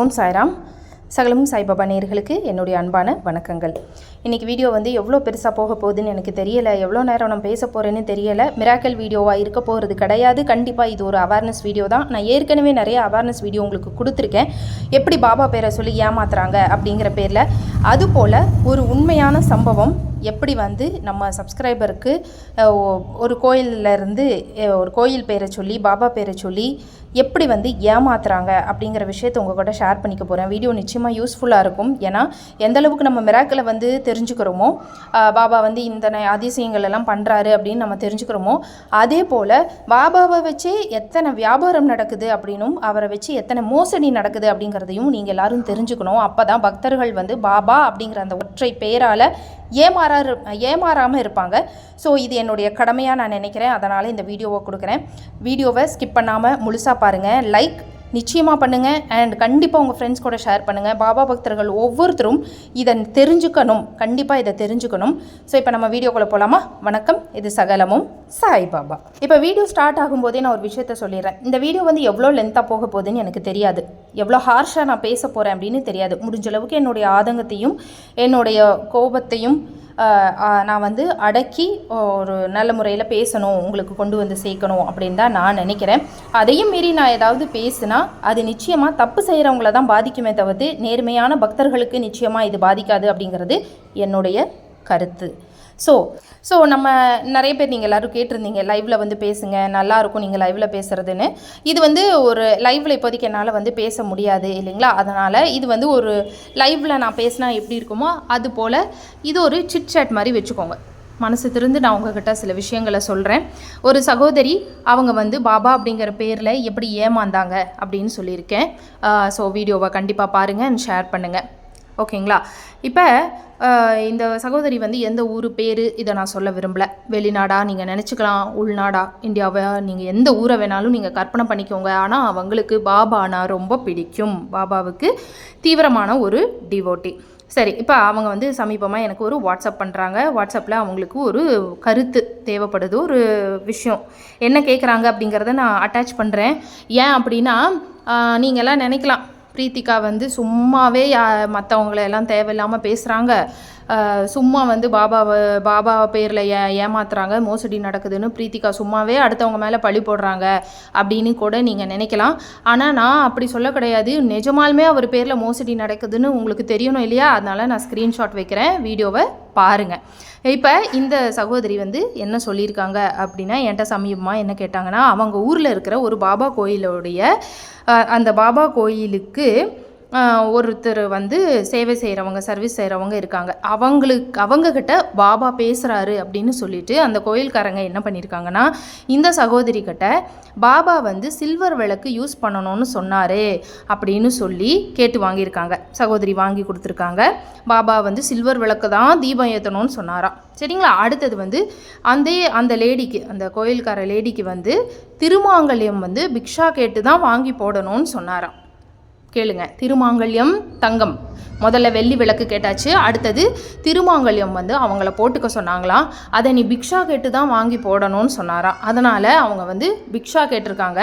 ஓம் சாய்ராம் சகலமும் சாய்பாபா நேர்களுக்கு என்னுடைய அன்பான வணக்கங்கள். இன்றைக்கி வீடியோ வந்து எவ்வளோ பெருசாக போக போகுதுன்னு எனக்கு தெரியலை. எவ்வளோ நேரம் நான் பேச போகிறேன்னு தெரியலை. மிராக்கல் வீடியோவாக இருக்க போகிறது கிடையாது. கண்டிப்பாக இது ஒரு அவேர்னஸ் வீடியோ தான். நான் ஏற்கனவே நிறைய அவேர்னஸ் வீடியோ உங்களுக்கு கொடுத்துருக்கேன். எப்படி பாபா பேரை சொல்லி ஏமாத்துறாங்க அப்படிங்கிற பேரில். அதுபோல் ஒரு உண்மையான சம்பவம் எப்படி வந்து நம்ம சப்ஸ்கிரைபருக்கு ஒரு கோயில்ல இருந்து ஒரு கோயில் பேரை சொல்லி பாபா பேரை சொல்லி எப்படி வந்து ஏமாத்துறாங்க அப்படிங்கிற விஷயத்தை உங்கள் கூட ஷேர் பண்ணிக்க போகிறேன் வீடியோ நிச்சயமாக யூஸ்ஃபுல்லாக இருக்கும். ஏன்னா எந்த அளவுக்கு நம்ம மிராக்கில் வந்து தெரிஞ்சுக்கிறோமோ பாபா வந்து இந்த அதிசயங்கள் எல்லாம் பண்ணுறாரு அப்படின்னு நம்ம தெரிஞ்சுக்கிறோமோ அதே போல் பாபாவை வச்சே எத்தனை வியாபாரம் நடக்குது அப்படின்னும் அவரை வச்சு எத்தனை மோசடி நடக்குது அப்படிங்கிறதையும் நீங்கள் எல்லாரும் தெரிஞ்சுக்கணும். அப்போ தான் பக்தர்கள் வந்து பாபா அப்படிங்கிற அந்த ஒற்றை பெயரால் ஏமாறாரு ஏமாறாமல் இருப்பாங்க. ஸோ இது என்னுடைய கடமையாக நான் நினைக்கிறேன். அதனால் இந்த வீடியோவை கொடுக்குறேன். வீடியோவை ஸ்கிப் பண்ணாமல் முழுசாக பாருங்கள் லைக் நிச்சயமாக பண்ணுங்கள் அண்ட் கண்டிப்பாக உங்கள் ஃப்ரெண்ட்ஸ் கூட ஷேர் பண்ணுங்கள் பாபா பக்தர்கள் ஒவ்வொருத்தரும் இதை தெரிஞ்சுக்கணும். கண்டிப்பாக இதை தெரிஞ்சுக்கணும். ஸோ இப்போ நம்ம வீடியோக்குள்ளே போகலாமா வணக்கம். இது சகலமும் சாய் பாபா. இப்போ வீடியோ ஸ்டார்ட் ஆகும்போதே நான் ஒரு விஷயத்த சொல்லிடுறேன். இந்த வீடியோ வந்து எவ்வளோ லென்த்தாக போக போகுதுன்னு எனக்கு தெரியாது. எவ்வளோ ஹார்ஷாக நான் பேச போகிறேன் அப்படின்னு தெரியாது. முடிஞ்ச அளவுக்கு என்னுடைய ஆதங்கத்தையும் என்னுடைய கோபத்தையும் நான் வந்து அடக்கி ஒரு நல்ல முறையில் பேசணும் உங்களுக்கு கொண்டு வந்து சேர்க்கணும் அப்படின்னு தான் நான் நினைக்கிறேன். அதையும் மீறி நான் ஏதாவது பேசுனா அது நிச்சயமாக தப்பு செய்கிறவங்கள தான் பாதிக்குமே தவிர்த்து நேர்மையான பக்தர்களுக்கு நிச்சயமாக இது பாதிக்காது அப்படிங்கிறது என்னுடைய கருத்து. ஸோ ஸோ நம்ம நிறைய பேர் நீங்கள் எல்லோரும் கேட்டிருந்தீங்க லைவில் வந்து பேசுங்க நல்லாயிருக்கும் நீங்கள் லைவில் பேசுகிறதுன்னு இது வந்து ஒரு லைவில் இப்போதைக்கு என்னால் வந்து பேச முடியாது இல்லைங்களா? அதனால் இது வந்து ஒரு லைவில் நான் பேசினா எப்படி இருக்குமோ அது போல் இது ஒரு சிட் மாதிரி வச்சுக்கோங்க. மனசு திருந்து நான் உங்ககிட்ட சில விஷயங்களை சொல்கிறேன் ஒரு சகோதரி அவங்க வந்து பாபா அப்படிங்கிற பேரில் எப்படி ஏமாந்தாங்க அப்படின்னு சொல்லியிருக்கேன். ஸோ வீடியோவை கண்டிப்பாக பாருங்கள் அண்ட் ஷேர் பண்ணுங்கள் ஓகேங்களா? இப்போ இந்த சகோதரி வந்து எந்த ஊர் பேர் இதை நான் சொல்ல விரும்பல. வெளிநாடா நீங்கள் நினச்சிக்கலாம். உள்நாடா இந்தியாவை நீங்கள் எந்த ஊரை வேணாலும் நீங்கள் கற்பனை பண்ணிக்கோங்க. ஆனால் அவங்களுக்கு பாபானா ரொம்ப பிடிக்கும். பாபாவுக்கு தீவிரமான ஒரு டிவோட்டி சரி இப்போ அவங்க வந்து சமீபமாக எனக்கு ஒரு வாட்ஸ்அப் பண்ணுறாங்க வாட்ஸ்அப்பில் அவங்களுக்கு ஒரு கருத்து தேவைப்படுது ஒரு விஷயம். என்ன கேட்குறாங்க அப்படிங்கிறத நான் அட்டாச் பண்ணுறேன் ஏன் அப்படின்னா நீங்கள்லாம் நினைக்கலாம். பிரீத்திகா வந்து சும்மாவே மற்றவங்களெல்லாம் மற்றவங்கள எல்லாம் தேவையில்லாமல் பேசுகிறாங்க சும்மா வந்து பாபாவை பாபா பேரில் ஏ ஏமாத்துறாங்க மோசடி நடக்குதுன்னு பிரீத்திகா சும்மாவே அடுத்தவங்க மேலே பழி போடுறாங்க அப்படின்னு கூட நீங்கள் நினைக்கலாம். ஆனால் நான் அப்படி சொல்ல கிடையாது. நிஜமாலுமே அவர் பேரில் மோசடி நடக்குதுன்னு உங்களுக்கு தெரியணும் இல்லையா? அதனால் நான் ஸ்க்ரீன்ஷாட் வைக்கிறேன் வீடியோவை பாருங்கள் இப்போ இந்த சகோதரி வந்து என்ன சொல்லியிருக்காங்க அப்படின்னா என்கிட்ட சமீபமாக என்ன கேட்டாங்கன்னா அவங்க ஊரில் இருக்கிற ஒரு பாபா கோயிலுடைய அந்த பாபா கோயிலுக்கு ஒருத்தர் வந்து சேவை செய்கிறவங்க சர்வீஸ் செய்கிறவங்க இருக்காங்க. அவங்களுக்கு அவங்கக்கிட்ட பாபா பேசுகிறாரு அப்படின்னு சொல்லிட்டு அந்த கோயில்காரங்க என்ன பண்ணியிருக்காங்கன்னா இந்த சகோதரி கிட்ட பாபா வந்து சில்வர் விளக்கு யூஸ் பண்ணணும்னு சொன்னார் அப்படின்னு சொல்லி கேட்டு வாங்கியிருக்காங்க. சகோதரி வாங்கி கொடுத்துருக்காங்க. பாபா வந்து சில்வர் விளக்கு தான் தீபம் ஏற்றணும்னு சொன்னாராம். சரிங்களா? அடுத்தது வந்து அந்த அந்த லேடிக்கு அந்த கோயில்கார லேடிக்கு வந்து திருமாங்கல்யம் வந்து பிக்ஷா கேட்டு தான் வாங்கி போடணும்னு சொன்னாராம். கேளுங்க. திருமாங்கல்யம் தங்கம். முதல்ல வெள்ளி விளக்கு கேட்டாச்சு. அடுத்தது திருமாங்கல்யம் வந்து அவங்கள போட்டுக்க சொன்னாங்களாம் அதை நீ பிக்ஷா கேட்டு தான் வாங்கி போடணும்னு சொன்னாராம் அதனால் அவங்க வந்து பிக்ஷா கேட்டிருக்காங்க.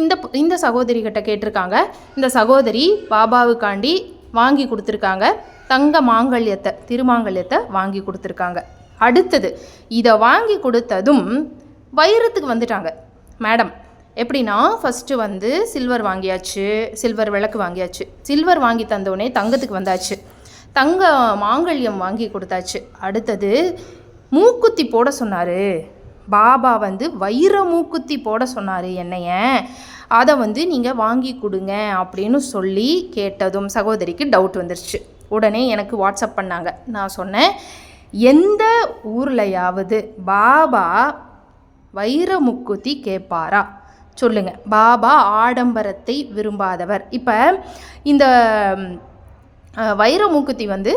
இந்த இந்த சகோதரி கிட்ட கேட்டிருக்காங்க. இந்த சகோதரி பாபாவுக்காண்டி வாங்கி கொடுத்துருக்காங்க. தங்க மாங்கல்யத்தை திருமாங்கல்யத்தை வாங்கி கொடுத்துருக்காங்க. அடுத்தது இதை வாங்கி கொடுத்ததும் வைரத்துக்கு வந்துட்டாங்க. மேடம் எப்படின்னா ஃபஸ்ட்டு வந்து சில்வர் வாங்கியாச்சு சில்வர் விளக்கு வாங்கியாச்சு. சில்வர் வாங்கி தந்தோடனே தங்கத்துக்கு வந்தாச்சு. தங்க மாங்கல்யம் வாங்கி கொடுத்தாச்சு. அடுத்தது மூக்குத்தி போட சொன்னார். பாபா வந்து வைர மூக்குத்தி போட சொன்னார் என்னைய. அதை வந்து நீங்கள் வாங்கி கொடுங்க அப்படின்னு சொல்லி கேட்டதும் சகோதரிக்கு டவுட் வந்துருச்சு. உடனே எனக்கு வாட்ஸ்அப் பண்ணாங்க. நான் சொன்னேன் எந்த ஊர்லையாவது பாபா வைர முக்குத்தி கேட்பாரா? சொல்லுங்கள் பாபா ஆடம்பரத்தை விரும்பாதவர். இப்போ இந்த வைரமூக்குத்தி வந்து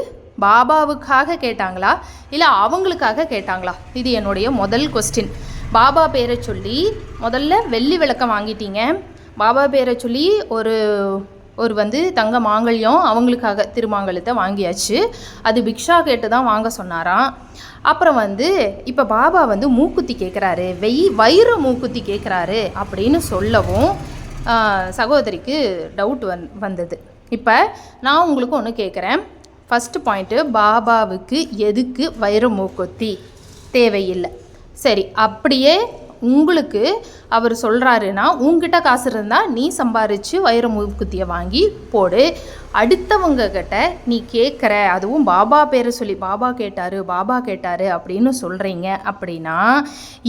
பாபாவுக்காக கேட்டாங்களா? இல்லை அவங்களுக்காக கேட்டாங்களா? இது என்னுடைய முதல் கொஸ்டின் பாபா பேரை சொல்லி முதல்ல வெள்ளி விளக்கம் வாங்கிட்டீங்க. பாபா பேரை சொல்லி ஒரு ஒரு வந்து தங்க மாங்கல்யம் அவங்களுக்காக திருமாங்கல்யத்தை வாங்கியாச்சு. அது பிக்ஷா கேட்டு தான் வாங்க சொன்னாராம். அப்புறம் வந்து இப்போ பாபா வந்து மூக்குத்தி கேட்குறாரு வெய் வைர மூக்குத்தி கேட்குறாரு அப்படின்னு சொல்லவும் சகோதரிக்கு டவுட் வந் வந்தது. இப்போ நான் உங்களுக்கு ஒன்று கேட்குறேன் ஃபஸ்ட்டு பாயிண்ட்டு பாபாவுக்கு எதுக்கு வைர மூக்குத்தி? தேவையில்லை. சரி அப்படியே உங்களுக்கு அவர் சொல்கிறாருன்னா உங்ககிட்ட காசு இருந்தால் நீ சம்பாரித்து வைர மூக்குத்தியை வாங்கி போடு. அடுத்தவங்க கிட்ட நீ கேட்குற அதுவும் பாபா பேரை சொல்லி பாபா கேட்டார் பாபா கேட்டார் அப்படின்னு சொல்கிறீங்க அப்படின்னா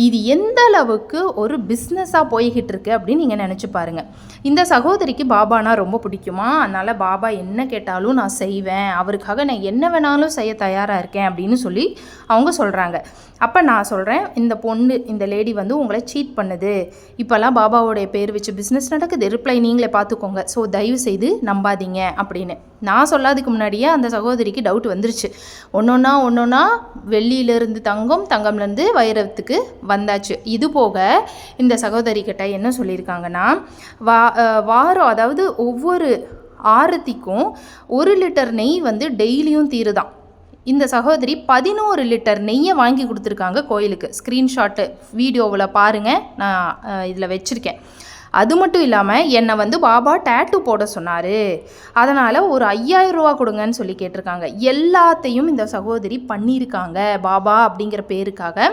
இது எந்த அளவுக்கு ஒரு பிஸ்னஸாக போய்கிட்டு இருக்கு அப்படின்னு நீங்கள் நினச்சி பாருங்கள் இந்த சகோதரிக்கு பாபானா ரொம்ப பிடிக்குமா? அதனால் பாபா என்ன கேட்டாலும் நான் செய்வேன் அவருக்காக நான் என்ன வேணாலும் செய்ய தயாராக இருக்கேன் அப்படின்னு சொல்லி அவங்க சொல்கிறாங்க அப்போ நான் சொல்கிறேன் இந்த பொண்ணு இந்த லேடி வந்து உங்களை சீட் பண்ணுது. இப்போல்லாம் பாபாவோடைய பேர் வச்சு பிஸ்னஸ் நடக்குது. ரிப்ளை நீங்களே பார்த்துக்கோங்க. ஸோ தயவு செய்து நம்பாதீங்க அப்படி அப்படின்னு. நான் சொல்லாததுக்கு முன்னாடியே அந்த சகோதரிக்கு டவுட் வந்துருச்சு. ஒன்றொன்னா ஒன்றொன்னா வெள்ளியிலேருந்து தங்கம் தங்கம்லேருந்து வைரத்துக்கு வந்தாச்சு. இது போக இந்த சகோதரி கிட்ட என்ன சொல்லியிருக்காங்கன்னா வா வாரம் அதாவது ஒவ்வொரு ஆரத்திக்கும் ஒரு லிட்டர் நெய் வந்து டெய்லியும் தீருதான். இந்த சகோதரி பதினோரு லிட்டர் நெய்யை வாங்கி கொடுத்துருக்காங்க கோயிலுக்கு. ஸ்க்ரீன்ஷாட்டு வீடியோவில் பாருங்கள் நான் இதில் வச்சுருக்கேன். அது மட்டும் இல்லாமல் என்னை வந்து பாபா டேட்டு போட சொன்னார். அதனால் ஒரு 5000 ரூபா கொடுங்கன்னு சொல்லி கேட்டிருக்காங்க. எல்லாத்தையும் இந்த சகோதரி பண்ணியிருக்காங்க பாபா அப்படிங்கிற பேருக்காக.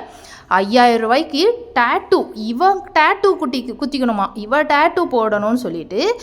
ஐயாயிரம் ரூபாய்க்கு டேட்டூ இவன் டேட்டூ குட்டி குத்திக்கணுமா? இவ டேட்டூ போடணும்னு சொல்லிட்டு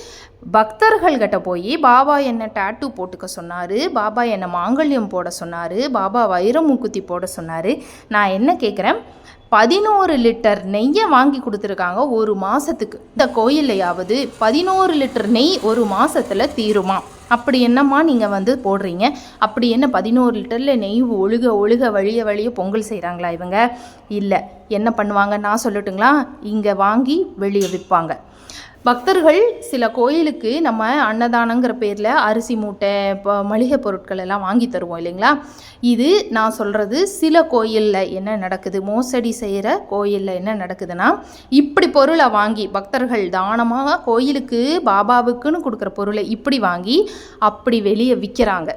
பக்தர்கள்கிட்ட போய் பாபா என்னை டேட்டூ போட்டுக்க சொன்னார்? பாபா என்னை மாங்கல்யம் போட சொன்னார்? பாபா வைரமுக்குத்தி போட சொன்னார்? நான் என்ன கேட்குறேன் பதினோரு லிட்டர் நெய்யை வாங்கி கொடுத்துருக்காங்க ஒரு மாதத்துக்கு இந்த கோயில்லையாவது பதினோரு லிட்டர் நெய் ஒரு மாதத்தில் தீருமா? அப்படி என்னம்மா நீங்கள் வந்து போடுறீங்க? அப்படி என்ன பதினோரு லிட்டரில் நெய் ஒழுக ஒழுக வழிய வழிய பொங்கல் செய்கிறாங்களா இவங்க? இல்லை. என்ன பண்ணுவாங்க? நான் சொல்லட்டுங்களா? இங்கே வாங்கி வெளியே விற்பாங்க பக்தர்கள் சில கோயிலுக்கு நம்ம அன்னதானங்கிற பேரில் அரிசி மூட்டை இப்போ மளிகை பொருட்கள் எல்லாம் வாங்கி தருவோம் இல்லைங்களா? இது நான் சொல்கிறது சில கோயிலில் என்ன நடக்குது? மோசடி செய்கிற கோயிலில் என்ன நடக்குதுன்னா இப்படி பொருளை வாங்கி பக்தர்கள் தானமாக கோயிலுக்கு பாபாவுக்குன்னு கொடுக்குற பொருளை இப்படி வாங்கி அப்படி வெளியே விற்கிறாங்க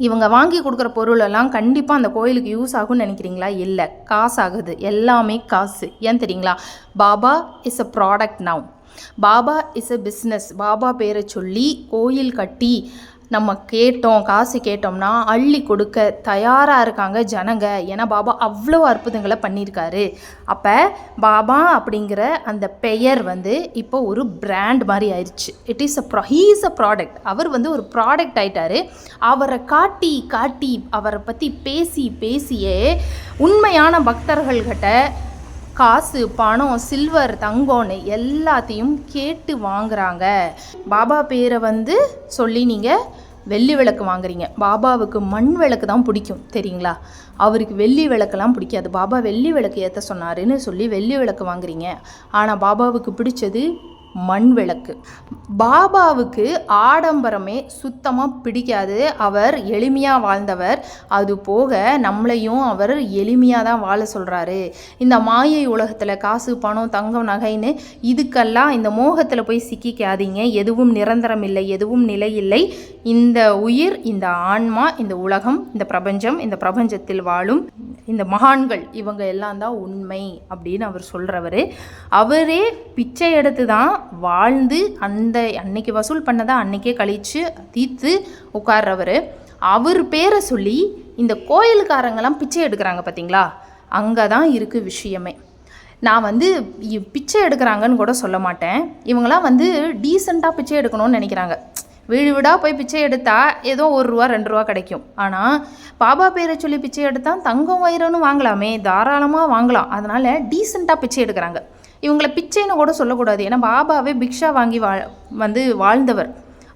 இவங்க வாங்கி கொடுக்குற பொருளெல்லாம் கண்டிப்பாக அந்த கோயிலுக்கு யூஸ் ஆகும்னு நினைக்கிறீங்களா? இல்லை. காசு ஆகுது எல்லாமே காசு. ஏன் தெரியுங்களா? Baba is a product now Baba is a business. Baba பேரை சொல்லி கோயில் கட்டி நம்ம கேட்டோம் காசு கேட்டோம்னா அள்ளி கொடுக்க தயாராக இருக்காங்க ஜனங்க. ஏன்னா பாபா அவ்வளோ அற்புதங்களை பண்ணியிருக்காரு. அப்போ பாபா அப்படிங்கிற அந்த பெயர் வந்து இப்போ ஒரு பிராண்ட் மாதிரி ஆயிடுச்சு இட் இஸ் அ ப்ரா ஹீஸ் அ ப்ராடக்ட் அவர் வந்து ஒரு ப்ராடக்ட் ஆயிட்டார். அவரை காட்டி காட்டி அவரை பற்றி பேசி பேசியே உண்மையான பக்தர்கள்கிட்ட காசு பணம் சில்வர் தங்கம்னு எல்லாத்தையும் கேட்டு வாங்குறாங்க. பாபா பேரை வந்து சொல்லி நீங்கள் வெள்ளி விளக்கு வாங்குறீங்க. பாபாவுக்கு மண் விளக்கு தான் பிடிக்கும் தெரியுங்களா? அவருக்கு வெள்ளி விளக்கெல்லாம் பிடிக்காது. பாபா வெள்ளி விளக்கு ஏற்ற சொன்னாருன்னு சொல்லி வெள்ளி விளக்கு வாங்குறீங்க. ஆனால் பாபாவுக்கு பிடிச்சது மண் விளக்கு பாபாவுக்கு ஆடம்பரமே சுத்தமாக பிடிக்காது. அவர் எளிமையாக வாழ்ந்தவர். அது போக நம்மளையும் அவர் எளிமையாக தான் வாழ சொல்கிறாரு இந்த மாயை உலகத்தில் காசு பணம் தங்கம் நகைன்னு இதுக்கெல்லாம் இந்த மோகத்தில் போய் சிக்கிக்காதீங்க. எதுவும் நிரந்தரம் இல்லை எதுவும் நிலை இல்லை. இந்த உயிர் இந்த ஆன்மா இந்த உலகம் இந்த பிரபஞ்சம் இந்த பிரபஞ்சத்தில் வாழும் இந்த மகான்கள் இவங்க எல்லாம் தான் உண்மை அப்படின்னு அவர் சொல்கிறவர் அவரே பிச்சை எடுத்து தான் வாழ்ந்து அந்த அன்னைக்கு வசூல் பண்ணதை அன்னைக்கே கழித்து தீர்த்து உட்கார்றவர். அவர் பேரை சொல்லி இந்த கோயிலுக்காரங்கெல்லாம் பிச்சை எடுக்கிறாங்க பார்த்தீங்களா அங்கே தான் இருக்குது விஷயமே. நான் வந்து பிச்சை எடுக்கிறாங்கன்னு கூட சொல்ல மாட்டேன். இவங்களாம் வந்து டீசெண்டாக பிச்சை எடுக்கணும்னு நினைக்கிறாங்க. வீடு வீடாக போய் பிச்சை எடுத்தால் ஏதோ ஒரு ரூபா ரெண்டு ரூபா கிடைக்கும். ஆனால் பாபா பேரை சொல்லி பிச்சை எடுத்தால் தங்கம் வயிறுன்னு வாங்கலாமே தாராளமாக வாங்கலாம். அதனால் டீசெண்டாக பிச்சை எடுக்கிறாங்க. இவங்கள பிச்சைன்னு கூட சொல்லக்கூடாது. ஏன்னா பாபாவே பிக்ஷா வாங்கி வா வந்து வாழ்ந்தவர்.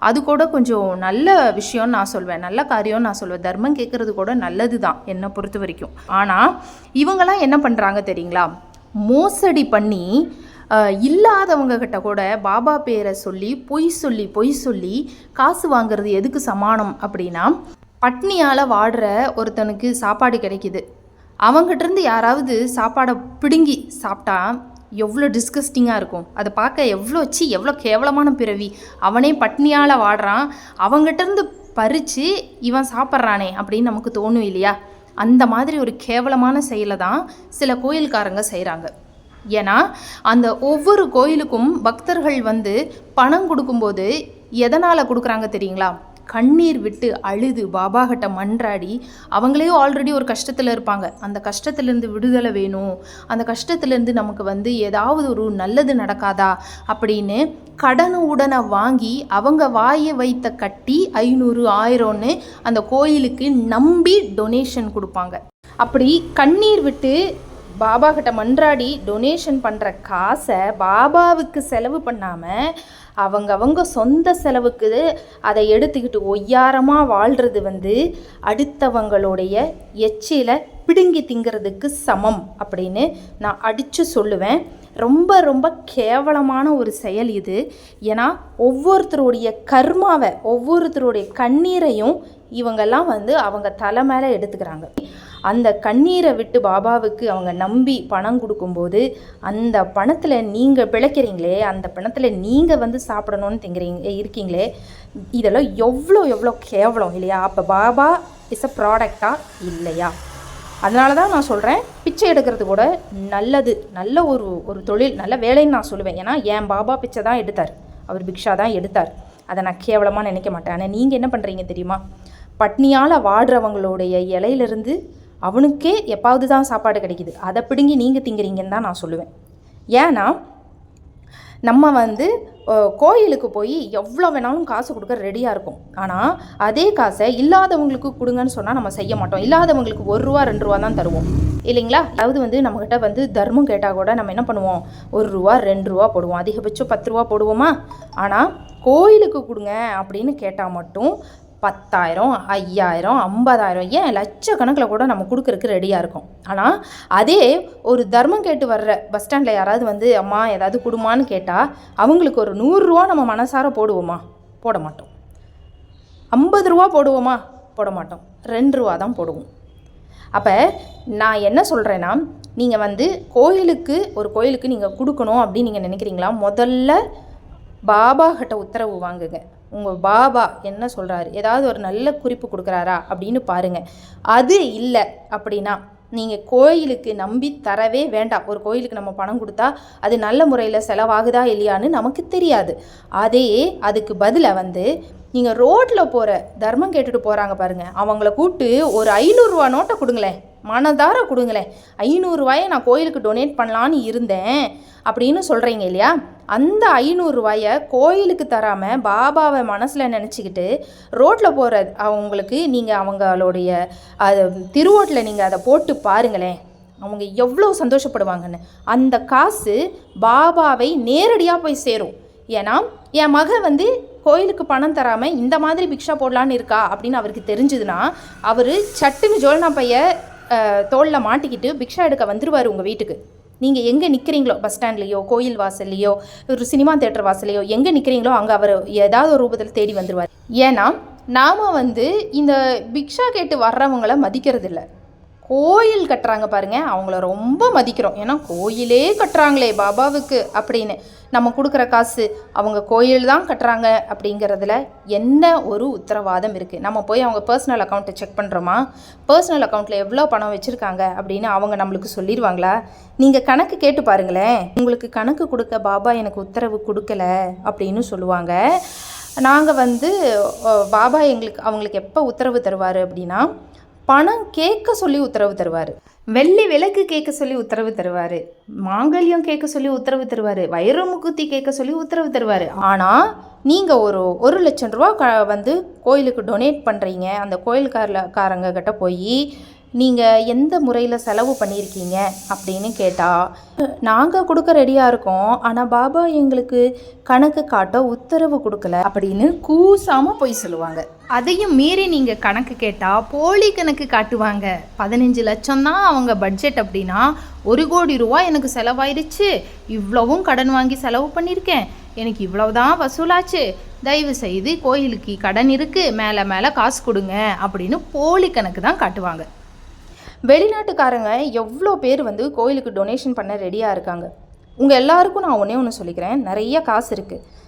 அது கூட கொஞ்சம் நல்ல விஷயம்னு நான் சொல்வேன். நல்ல காரியம்னு நான் சொல்வேன். தர்மம் கேட்குறது கூட நல்லது தான் என்னை பொறுத்த வரைக்கும். ஆனால் இவங்கெல்லாம் என்ன பண்ணுறாங்க தெரியுங்களா? மோசடி பண்ணி இல்லாதவங்க கிட்ட கூட பாபா பேரை சொல்லி பொய் சொல்லி பொய் சொல்லி காசு வாங்குறது எதுக்கு சமானம் அப்படின்னா பட்னியால் வாடுற ஒருத்தனுக்கு சாப்பாடு கிடைக்குது. அவங்ககிட்டருந்து யாராவது சாப்பாடை பிடுங்கி சாப்பிட்டா எவ்வளோ டிஸ்கஸ்டிங்காக இருக்கும். அதை பார்க்க எவ்வளோ வச்சு எவ்வளோ கேவலமான பிறவி. அவனே பட்னியால் வாடுறான். அவங்ககிட்டருந்து பறித்து இவன் சாப்பிட்றானே அப்படின்னு நமக்கு தோணும் இல்லையா? அந்த மாதிரி ஒரு கேவலமான செயலை தான் சில கோயில்காரங்க செய்கிறாங்க ஏன்னா அந்த ஒவ்வொரு கோயிலுக்கும் பக்தர்கள் வந்து பணம் கொடுக்கும்போது எதனால் கொடுக்குறாங்க தெரியுங்களா? கண்ணீர் விட்டு அழுது பாபா கிட்ட மன்றாடி அவங்களே ஆல்ரெடி ஒரு கஷ்டத்தில் இருப்பாங்க. அந்த கஷ்டத்துலேருந்து விடுதலை வேணும். அந்த கஷ்டத்துலேருந்து நமக்கு வந்து ஏதாவது ஒரு நல்லது நடக்காதா? அப்படின்னு கடனை உடனே வாங்கி அவங்க வாயை வைத்த கட்டி ஐநூறு ஆயிரம்னு அந்த கோயிலுக்கு நம்பி டொனேஷன் கொடுப்பாங்க. அப்படி கண்ணீர் விட்டு பாபா கிட்ட மன்றாடி டொனேஷன் பண்ணுற காசை பாபாவுக்கு செலவு பண்ணாமல் அவங்கவங்க சொந்த செலவுக்கு அதை எடுத்துக்கிட்டு ஒய்யாரமாக வாழ்கிறது வந்து அடுத்தவங்களுடைய எச்சில பிடுங்கி திங்கிறதுக்கு சமம் அப்படின்னு நான் அடித்து சொல்லுவேன். ரொம்ப ரொம்ப கேவலமான ஒரு செயல் இது. ஏன்னா ஒவ்வொருத்தருடைய கர்மாவை ஒவ்வொருத்தருடைய கண்ணீரையும் இவங்கெல்லாம் வந்து அவங்க தலை மேலே எடுத்துக்கிறாங்க. அந்த கண்ணீரை விட்டு பாபாவுக்கு அவங்க நம்பி பணம் கொடுக்கும்போது அந்த பணத்தில் நீங்கள் பிழைக்கிறீங்களே அந்த பணத்தில் நீங்கள் வந்து சாப்பிடணும்னு திங்கிறீங்க இருக்கீங்களே இதெல்லாம் எவ்வளோ எவ்வளோ கேவலம் இல்லையா? அப்போ பாபா இஸ் அ ப்ராடக்டா இல்லையா? அதனால தான் நான் சொல்கிறேன் பிச்சை எடுக்கிறது கூட நல்லது நல்ல ஒரு ஒரு தொழில் நல்ல வேலைன்னு நான் சொல்லுவேன். ஏன்னா என் பாபா பிச்சை தான் எடுத்தார். அவர் பிக்ஷா தான் எடுத்தார். அதை நான் கேவலமாக நினைக்க மாட்டேன். ஆனால் நீங்கள் என்ன பண்ணுறீங்க தெரியுமா? பட்னியால் வாடுறவங்களுடைய இலையிலிருந்து அவனுக்கே எப்பாவது தான் சாப்பாடு கிடைக்குது. அதை பிடுங்கி நீங்கள் திங்கிறீங்கன்னு தான் நான் சொல்லுவேன். ஏன்னா நம்ம வந்து கோயிலுக்கு போய் எவ்வளோ வேணாலும் காசு கொடுக்க ரெடியாக இருக்கும். ஆனால் அதே காசை இல்லாதவங்களுக்கு கொடுங்கன்னு சொன்னால் நம்ம செய்ய மாட்டோம். இல்லாதவங்களுக்கு ஒரு ரூபா ரெண்டு ரூபா தான் தருவோம். இல்லைங்களா? அதாவது வந்து நம்மக்கிட்ட வந்து தர்மம் கேட்டால் கூட நம்ம என்ன பண்ணுவோம்? ஒரு ரூபா ரெண்டு ரூபா போடுவோம். அதிகபட்சம் பத்து ரூபா போடுவோமா? ஆனால் கோயிலுக்கு கொடுங்க அப்படின்னு கேட்டால் மட்டும் பத்தாயிரம் ஐயாயிரம் ஐம்பதாயிரம் ஏன் லட்சக்கணக்கில் கூட நம்ம கொடுக்குறக்கு ரெடியாக இருக்கும். ஆனால் அதே ஒரு தர்மம் கேட்டு வர்ற பஸ் ஸ்டாண்டில் யாராவது வந்து அம்மா ஏதாவது கொடுமான்னு கேட்டால் அவங்களுக்கு ஒரு நூறுரூவா நம்ம மனசார போடுவோமா? போட மாட்டோம். ஐம்பது ரூபா போடுவோமா? போட மாட்டோம். ரெண்டு ரூபா தான் போடுவோம். அப்போ நான் என்ன சொல்கிறேன்னா நீங்கள் வந்து கோயிலுக்கு ஒரு கோயிலுக்கு நீங்கள் கொடுக்கணும் அப்படின்னு நீங்கள் நினைக்கிறீங்களா? முதல்ல பாபா கிட்ட உத்தரவு வாங்குங்க. உங்கள் பாபா என்ன சொல்கிறாரு ஏதாவது ஒரு நல்ல குறிப்பு கொடுக்குறாரா? அப்படின்னு பாருங்கள் அது இல்லை அப்படின்னா நீங்கள் கோயிலுக்கு நம்பி தரவே வேண்டாம். ஒரு கோயிலுக்கு நம்ம பணம் கொடுத்தா அது நல்ல முறையில் செலவாகுதா இல்லையான்னு நமக்கு தெரியாது. அதே அதுக்கு பதிலாக வந்து நீங்கள் ரோட்டில் போகிற தர்மம் கேட்டுட்டு போகிறாங்க பாருங்கள் அவங்கள கூப்பிட்டு ஒரு ஐநூறுரூவா நோட்டை கொடுங்களேன். மனதார கொடுங்களேன். ஐநூறுரூவாயை நான் கோயிலுக்கு டொனேட் பண்ணலான்னு இருந்தேன். அப்படின்னு சொல்கிறீங்க இல்லையா? அந்த ஐநூறுரூவாயை கோயிலுக்கு தராமல் பாபாவை மனசில் நினச்சிக்கிட்டு ரோட்டில் போகிற அவங்களுக்கு நீங்கள் அவங்களுடைய அது திருவோட்டில் நீங்கள் அதை போட்டு பாருங்களேன். அவங்க எவ்வளோ சந்தோஷப்படுவாங்கன்னு. அந்த காசு பாபாவை நேரடியாக போய் சேரும். ஏன்னா என் மக வந்து கோயிலுக்கு பணம் தராமல் இந்த மாதிரி பிக்ஷா போடலான்னு இருக்கா அப்படின்னு அவருக்கு தெரிஞ்சுதுன்னா அவர் சட்டுன்னு ஜோல்னா பைய தோளில் மாட்டிக்கிட்டு பிக்ஷா எடுக்க வந்துருவார் உங்கள் வீட்டுக்கு. நீங்கள் எங்கே நிற்கிறீங்களோ பஸ் ஸ்டாண்ட்லேயோ கோயில் வாசல்லையோ ஒரு சினிமா தேட்டர் வாசல்லையோ எங்கே நிற்கிறீங்களோ அங்கே அவர் ஏதாவது ஒரு ரூபத்தில் தேடி வந்துருவார். ஏன்னா நாம் வந்து இந்த பிக்ஷா கேட்டு வர்றவங்கள மதிக்கிறதில்லை. கோயில் கட்டுறாங்க பாருங்க. அவங்கள ரொம்ப மதிக்கிறோம். ஏன்னா கோயிலே கட்டுறாங்களே பாபாவுக்கு அப்படின்னு. நம்ம கொடுக்குற காசு அவங்க கோயில் தான் கட்டுறாங்க அப்படிங்கிறதுல என்ன ஒரு உத்தரவாதம் இருக்குது நம்ம போய் அவங்க பர்சனல் அக்கௌண்ட்டை செக் பண்ணுறோமா பர்சனல் அக்கௌண்ட்டில் எவ்வளோ பணம் வச்சுருக்காங்க அப்படின்னு அவங்க நம்மளுக்கு சொல்லிடுவாங்களா நீங்கள் கணக்கு கேட்டு பாருங்களேன். உங்களுக்கு கணக்கு கொடுக்க பாபா எனக்கு உத்தரவு கொடுக்கல அப்படின்னு சொல்லுவாங்க. நாங்கள் வந்து பாபா எங்களுக்கு அவங்களுக்கு எப்போ உத்தரவு தருவார் அப்படின்னா பணம் கேட்க சொல்லி உத்தரவு தருவார். வெள்ளி விளக்கு கேட்க சொல்லி உத்தரவு தருவார். மாங்கல்யம் கேட்க சொல்லி உத்தரவு தருவார். வைர கேட்க சொல்லி உத்தரவு தருவார். ஆனால் நீங்கள் ஒரு ஒரு லட்சம் ரூபா க வந்து கோயிலுக்கு டொனேட் பண்ணுறீங்க அந்த கோயில்காரில் காரங்க கிட்ட போய் நீங்கள் எந்த முறையில் செலவு பண்ணியிருக்கீங்க அப்படின்னு கேட்டால் நாங்கள் கொடுக்க ரெடியாக இருக்கோம். ஆனால் பாபா எங்களுக்கு கணக்கு காட்ட உத்தரவு கொடுக்கல அப்படின்னு கூசாமல் போய் சொல்லுவாங்க. அதையும் மீறி நீங்கள் கணக்கு கேட்டால் போலி கணக்கு காட்டுவாங்க. பதினஞ்சு லட்சம் தான் அவங்க பட்ஜெட் அப்படின்னா ஒரு கோடி ரூபா எனக்கு செலவாயிருச்சு. இவ்வளவும் கடன் வாங்கி செலவு பண்ணியிருக்கேன். எனக்கு இவ்வளவுதான் வசூலாச்சு. தயவு செய்து கோயிலுக்கு கடன் இருக்குது மேலே மேலே காசு கொடுங்க அப்படின்னு போலி கணக்கு தான் காட்டுவாங்க. வெளிநாட்டுக்காரங்க எவ்வளோ பேர் வந்து கோயிலுக்கு டொனேஷன் பண்ண ரெடியாக இருக்காங்க. உங்கள் எல்லாருக்கும் நான் ஒன்றே ஒன்று சொல்லிக்கிறேன். நிறைய காசு இருக்குது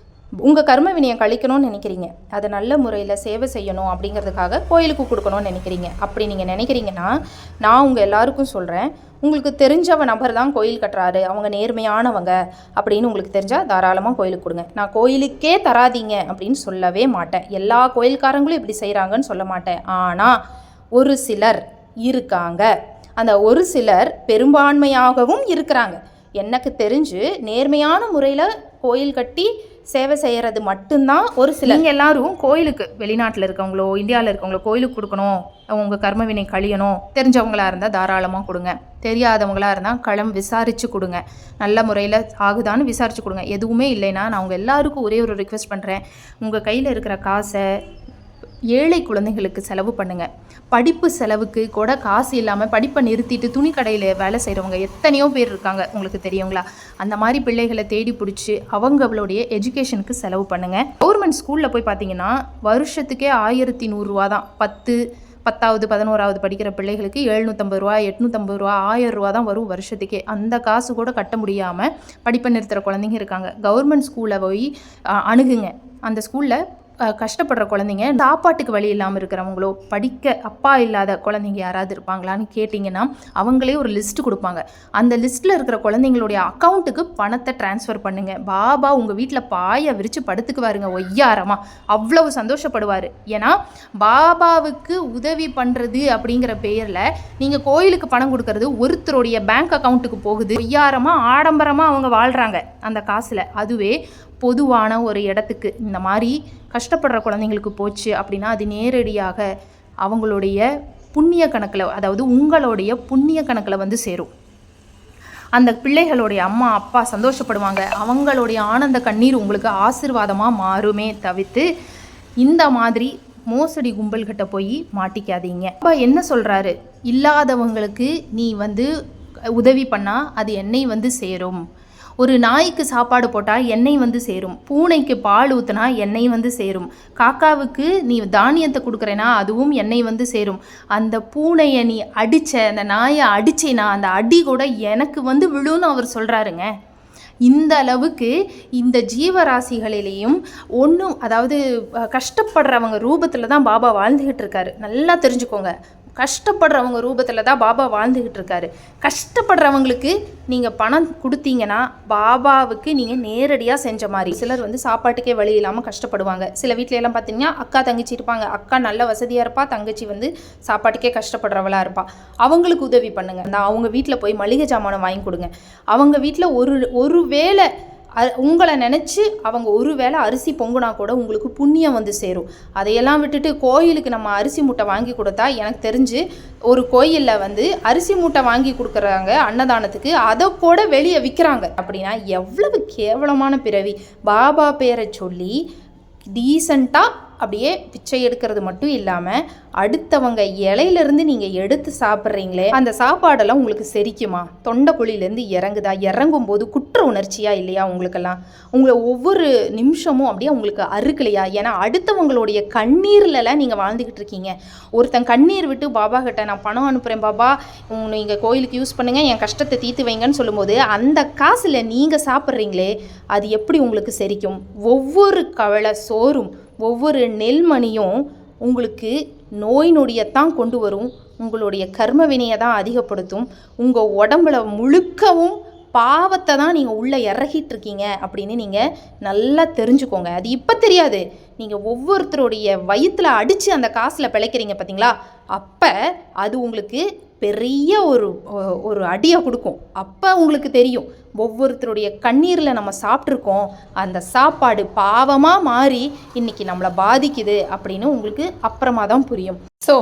உங்கள் கர்ம வினையை கழிக்கணும்னு நினைக்கிறீங்க. அதை நல்ல முறையில் சேவை செய்யணும் அப்படிங்கிறதுக்காக கோயிலுக்கு கொடுக்கணும்னு நினைக்கிறீங்க. அப்படி நீங்கள் நினைக்கிறீங்கன்னா நான் உங்கள் எல்லாருக்கும் சொல்கிறேன் உங்களுக்கு தெரிஞ்சவ நபர் தான் கோயில் கட்டுறாரு. அவங்க நேர்மையானவங்க அப்படின்னு உங்களுக்கு தெரிஞ்சால் தாராளமாக கோயிலுக்கு கொடுங்க. நான் கோயிலுக்கே தராதீங்க அப்படின்னு சொல்லவே மாட்டேன். எல்லா கோயில்காரங்களும் இப்படி செய்கிறாங்கன்னு சொல்ல மாட்டேன். ஆனால் ஒரு சிலர் இருக்காங்க. அந்த ஒரு சிலர் பெரும்பான்மையாகவும் இருக்கிறாங்க. எனக்கு தெரிஞ்சு நேர்மையான முறையில் கோயில் கட்டி சேவை செய்கிறது மட்டும்தான் ஒரு சில நீங்கள் எல்லாரும் கோயிலுக்கு வெளிநாட்டில் இருக்கவங்களோ இந்தியாவில் இருக்கவங்களோ கோயிலுக்கு கொடுக்கணும். உங்கள் கர்மவினை கழியணும். தெரிஞ்சவங்களாக இருந்தால் தாராளமாக கொடுங்க. தெரியாதவங்களாக இருந்தால் களம் விசாரித்து கொடுங்க. நல்ல முறையில் ஆகுதான்னு விசாரித்து கொடுங்க. எதுவுமே இல்லைன்னா நான் உங்கள் எல்லாருக்கும் ஒரே ஒரு ரிக்வெஸ்ட் பண்ணுறேன் உங்கள் கையில் இருக்கிற காசை ஏழை குழந்தைகளுக்கு செலவு பண்ணுங்கள் படிப்பு செலவுக்கு கூட காசு இல்லாமல் படிப்பை நிறுத்திட்டு துணி கடையில் வேலை செய்கிறவங்க எத்தனையோ பேர் இருக்காங்க உங்களுக்கு தெரியுங்களா? அந்த மாதிரி பிள்ளைகளை தேடி பிடிச்சி அவங்களுடைய எஜுகேஷனுக்கு செலவு பண்ணுங்கள் கவர்மெண்ட் ஸ்கூலில் போய் பார்த்தீங்கன்னா வருஷத்துக்கே ஆயிரத்தி நூறுரூவா தான். பத்து பத்தாவது பதினோராவது படிக்கிற பிள்ளைகளுக்கு எழுநூற்றம்பது ரூபா எட்நூற்றம்பது ரூபா ஆயிரம் ரூபா தான் வரும் வருஷத்துக்கே. அந்த காசு கூட கட்ட முடியாமல் படிப்பை நிறுத்துகிற குழந்தைங்க இருக்காங்க. கவர்மெண்ட் ஸ்கூலில் போய் அணுகுங்க. அந்த ஸ்கூலில் கஷ்டப்படுற குழந்தைங்க சாப்பாட்டுக்கு வழி இல்லாமல் இருக்கிறவங்களோ படிக்க அப்பா இல்லாத குழந்தைங்க யாராவது இருப்பாங்களான்னு கேட்டிங்கன்னா அவங்களே ஒரு லிஸ்ட் கொடுப்பாங்க. அந்த லிஸ்ட்டில் இருக்கிற குழந்தைங்களுடைய அக்கௌண்ட்டுக்கு பணத்தை ட்ரான்ஸ்ஃபர் பண்ணுங்க. பாபா உங்கள் வீட்டில் பாயை விரித்து படுத்துக்குவாருங்க ஒய்யாரமாக அவ்வளவு சந்தோஷப்படுவார். ஏன்னா பாபாவுக்கு உதவி பண்ணுறது அப்படிங்கிற பெயரில் நீங்கள் கோயிலுக்கு பணம் கொடுக்கறது ஒருத்தருடைய பேங்க் அக்கௌண்ட்டுக்கு போகுது. ஒய்யாரமாக ஆடம்பரமாக அவங்க வாழ்கிறாங்க அந்த காசில். அதுவே பொதுவான ஒரு இடத்துக்கு இந்த மாதிரி கஷ்டப்படுற குழந்தைங்களுக்கு போச்சு அப்படின்னா அது நேரடியாக அவங்களுடைய புண்ணிய கணக்கில் அதாவது உங்களுடைய புண்ணிய கணக்கில் வந்து சேரும். அந்த பிள்ளைகளுடைய அம்மா அப்பா சந்தோஷப்படுவாங்க. அவங்களுடைய ஆனந்த கண்ணீர் உங்களுக்கு ஆசீர்வாதமாக மாறுமே தவிர்த்து இந்த மாதிரி மோசடி கும்பல்கிட்ட போய் மாட்டிக்காதீங்க. அப்பா என்ன சொல்கிறாரு இல்லாதவங்களுக்கு நீ வந்து உதவி பண்ணால் அது என்னை வந்து சேரும். ஒரு நாய்க்கு சாப்பாடு போட்டால் எண்ணெய் வந்து சேரும். பூனைக்கு பால் ஊற்றினா எண்ணெய் வந்து சேரும். காக்காவுக்கு நீ தானியத்தை கொடுக்குறேன்னா அதுவும் எண்ணெய் வந்து சேரும். அந்த பூனையை நீ அடித்த அந்த நாயை அடிச்சேனா அந்த அடி கூட எனக்கு வந்து விழுன்னு அவர் சொல்கிறாருங்க இந்த அளவுக்கு இந்த ஜீவராசிகளிலேயும் ஒன்றும் அதாவது கஷ்டப்படுறவங்க ரூபத்தில் தான் பாபா வாழ்ந்துக்கிட்டு இருக்காரு. நல்லா தெரிஞ்சுக்கோங்க. கஷ்டப்படுறவங்க ரூபத்தில் தான் பாபா வாழ்ந்துக்கிட்டு இருக்காரு. கஷ்டப்படுறவங்களுக்கு நீங்கள் பணம் கொடுத்தீங்கன்னா பாபாவுக்கு நீங்கள் நேரடியாக செஞ்ச மாதிரி. சிலர் வந்து சாப்பாட்டுக்கே வழி இல்லாமல் கஷ்டப்படுவாங்க. சில வீட்டில எல்லாம் பார்த்தீங்கன்னா அக்கா தங்கச்சி இருப்பாங்க. அக்கா நல்ல வசதியாக இருப்பா. தங்கச்சி வந்து சாப்பாட்டுக்கே கஷ்டப்படுறவளா இருப்பா. அவங்களுக்கு உதவி பண்ணுங்க. நான் அவங்க வீட்டில் போய் மளிகை சாமானம் வாங்கி கொடுங்க. அவங்க வீட்டில் ஒரு ஒரு வேளை உங்களை நினச்சி அவங்க ஒரு வேளை அரிசி பொங்குனா கூட உங்களுக்கு புண்ணியம் வந்து சேரும். அதையெல்லாம் விட்டுட்டு கோயிலுக்கு நம்ம அரிசி மூட்டை வாங்கி கொடுத்தா எனக்கு தெரிஞ்சு ஒரு கோயிலில் வந்து அரிசி மூட்டை வாங்கி கொடுக்குறாங்க அன்னதானத்துக்கு. அதை கூட வெளியே விற்கிறாங்க அப்படின்னா எவ்வளவு கேவலமான பிறவி. பாபா பேரை சொல்லி டீசெண்டாக அப்படியே பிச்சை எடுக்கிறது மட்டும் இல்லாமல் அடுத்தவங்க இலையிலேருந்து நீங்கள் எடுத்து சாப்பிட்றீங்களே அந்த சாப்பாடெல்லாம் உங்களுக்கு செரிக்குமா? தொண்டை குழியிலேருந்து இறங்குதா? இறங்கும் போது குற்ற உணர்ச்சியா இல்லையா உங்களுக்கெல்லாம்? உங்களை ஒவ்வொரு நிமிஷமும் அப்படியே உங்களுக்கு அறுக்கலையா ஏன்னா அடுத்தவங்களுடைய கண்ணீர்லலாம் நீங்கள் வாழ்ந்துக்கிட்டு இருக்கீங்க. ஒருத்தன் கண்ணீர் விட்டு பாபா கிட்ட நான் பணம் அனுப்புகிறேன் பாபா. நீங்கள் கோயிலுக்கு யூஸ் பண்ணுங்கள் என் கஷ்டத்தை தீர்த்து வைங்கன்னு சொல்லும்போது அந்த காசில் நீங்கள் சாப்பிட்றீங்களே அது எப்படி உங்களுக்கு செரிக்கும்? ஒவ்வொரு கவலை சோறும் ஒவ்வொரு நெல்மணியும் உங்களுக்கு நோய் நொடியைத்தான் கொண்டு வரும். உங்களுடைய கர்ம வினையை தான் அதிகப்படுத்தும். உங்கள் உடம்புல முழுக்கவும் பாவத்தை தான் நீங்கள் உள்ளே இறக்கிட்டு இருக்கீங்க அப்படின்னு நீங்கள் நல்லா தெரிஞ்சுக்கோங்க. அது இப்போ தெரியாது. நீங்கள் ஒவ்வொருத்தருடைய வயிற்றில் அடித்து அந்த காசில் பிழைக்கிறீங்க பார்த்தீங்களா அப்போ அது உங்களுக்கு பெரிய ஒரு ஒரு அடியை கொடுக்கும். அப்போ உங்களுக்கு தெரியும். ஒவ்வொருத்தருடைய கண்ணீரில் நம்ம சாப்பிட்ருக்கோம் அந்த சாப்பாடு பாவமாக மாறி இன்னைக்கு நம்மளை பாதிக்குது அப்படின்னு உங்களுக்கு அப்புறமா தான் புரியும். ஸோ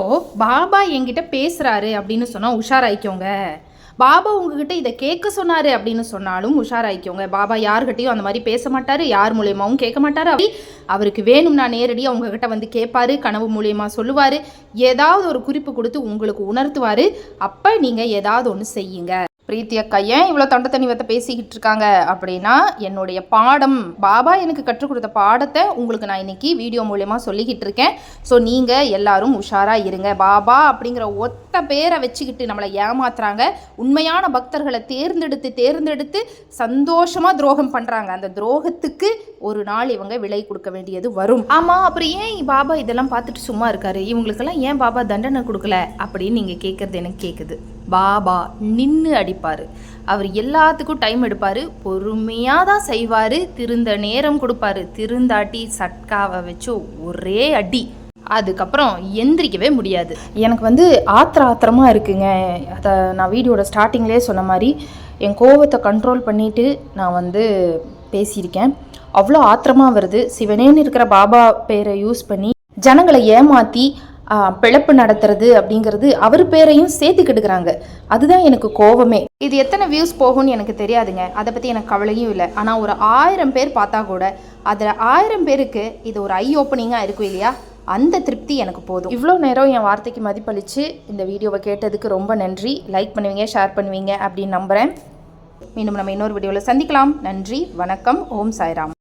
பாபா என்கிட்ட பேசுகிறாரு அப்படின்னு சொன்னால் உஷாராயிக்கோங்க. பாபா உங்ககிட்ட இதை கேட்க சொன்னாரு அப்படின்னு சொன்னாலும் உஷாராயிக்கோங்க. பாபா யார்கிட்டயும் அந்த மாதிரி பேச மாட்டாரு யார் மூலியமாகவும் கேட்க மாட்டாரு. அப்படி அவருக்கு வேணும்னா நேரடியாக உங்ககிட்ட வந்து கேட்பாரு கனவு மூலியமாக சொல்லுவாரு ஏதாவது ஒரு குறிப்பு கொடுத்து உங்களுக்கு உணர்த்துவாரு. அப்போ நீங்கள் ஏதாவது ஒன்று செய்யுங்க. பிரீத்தி அக்கா ஏன் இவ்வளோ தொண்டை தண்ணி வத்த பேசிக்கிட்டு இருக்காங்க? அப்படின்னா என்னுடைய பாடம் பாபா எனக்கு கற்றுக் கொடுத்த பாடத்தை உங்களுக்கு நான் இன்னைக்கு வீடியோ மூலயமா சொல்லிக்கிட்டு இருக்கேன். ஸோ நீங்கள் எல்லாரும் உஷாராக இருங்க. பாபா அப்படிங்கிற ஒத்த பேரை வச்சுக்கிட்டு நம்மளை ஏமாத்துறாங்க. உண்மையான பக்தர்களை தேர்ந்தெடுத்து தேர்ந்தெடுத்து சந்தோஷமாக துரோகம் பண்ணுறாங்க அந்த துரோகத்துக்கு ஒரு நாள் இவங்க விலை கொடுக்க வேண்டியது வரும். ஆமாம் அப்புறம் ஏன் பாபா இதெல்லாம் பார்த்துட்டு சும்மா இருக்காரு? இவங்களுக்கெல்லாம் ஏன் பாபா தண்டனை கொடுக்கல? அப்படின்னு நீங்கள் கேட்குறது எனக்கு கேட்குது பாபா நின்று அடிப்பார். அவர் எல்லாத்துக்கும் டைம் எடுப்பார். பொறுமையாக தான் செய்வார். திருந்த நேரம் கொடுப்பாரு. திருந்தாட்டி சட்காவை வச்சு ஒரே அடி. அதுக்கப்புறம் எந்திரிக்கவே முடியாது. எனக்கு வந்து ஆத்திர ஆத்திரமாக இருக்குங்க. அதை நான் வீடியோட ஸ்டார்டிங்லேயே சொன்ன மாதிரி என் கோவத்தை கண்ட்ரோல் பண்ணிட்டு நான் வந்து பேசியிருக்கேன். அவ்வளோ ஆத்திரமாக வருது. சிவனேன்னு இருக்கிற பாபா பேரை யூஸ் பண்ணி ஜனங்களை ஏமாற்றி பிழப்பு நடத்துறது அப்படிங்கிறது அவர் பேரையும் சேர்த்துக்கிட்டுக்கிறாங்க அதுதான் எனக்கு கோவமே. இது எத்தனை வியூஸ் போகும்னு எனக்கு தெரியாதுங்க. அதை பற்றி எனக்கு கவலையும் இல்லை. ஆனால் ஒரு ஆயிரம் பேர் பார்த்தா கூட அதில் ஆயிரம் பேருக்கு இது ஒரு ஐ ஓப்பனிங்காக இருக்கும் இல்லையா? அந்த திருப்தி எனக்கு போதும். இவ்வளோ நேரம் என் வார்த்தைக்கு மதிப்பளித்து இந்த வீடியோவை கேட்டதுக்கு ரொம்ப நன்றி. லைக் பண்ணுவீங்க ஷேர் பண்ணுவீங்க அப்படின்னு நம்புகிறேன் மீண்டும் நம்ம இன்னொரு வீடியோவில் சந்திக்கலாம். நன்றி வணக்கம். ஓம் சாய்ராம்.